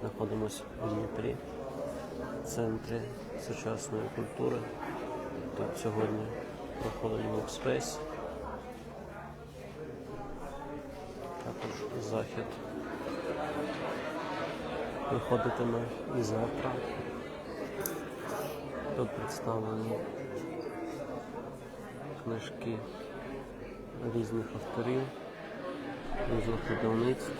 знаходимося у Дніпрі, центрі сучасної культури. Тут сьогодні проходить Workspace. Також захід виходитиме і завтра. Тут представлені книжки різних авторів, різних видавництв.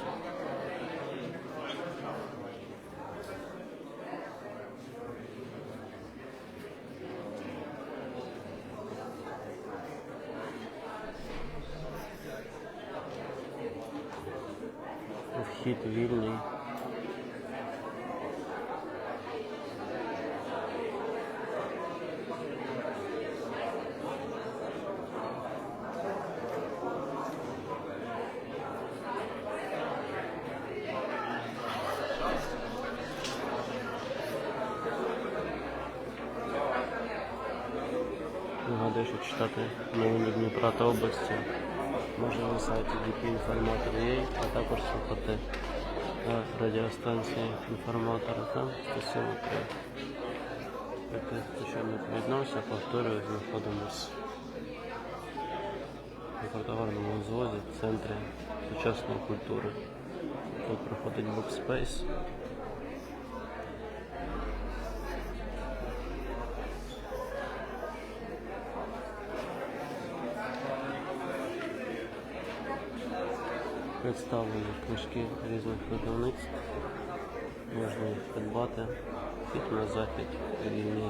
Вхід вільний. Нагадую, що читати новини Дніпра та області можна на сайті dpinformator.ua, а також слухати на радіостанції інформатора там 107.3. Який звичайно приєднався, повторюю, знаходимося на картоварному узвозі в центрі сучасної культури. Тут проходить букспейс. Представлені книжки різних видавництв. Можна їх придбати. Хід на захід вільний.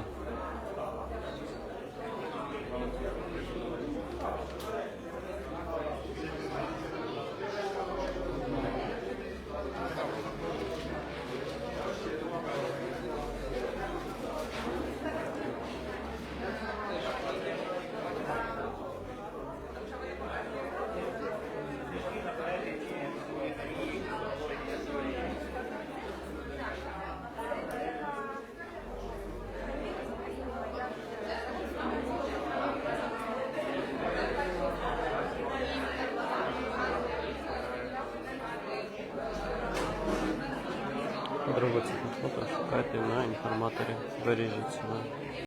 Подробиці фото шукайте на інформаторі. Бережіть себе.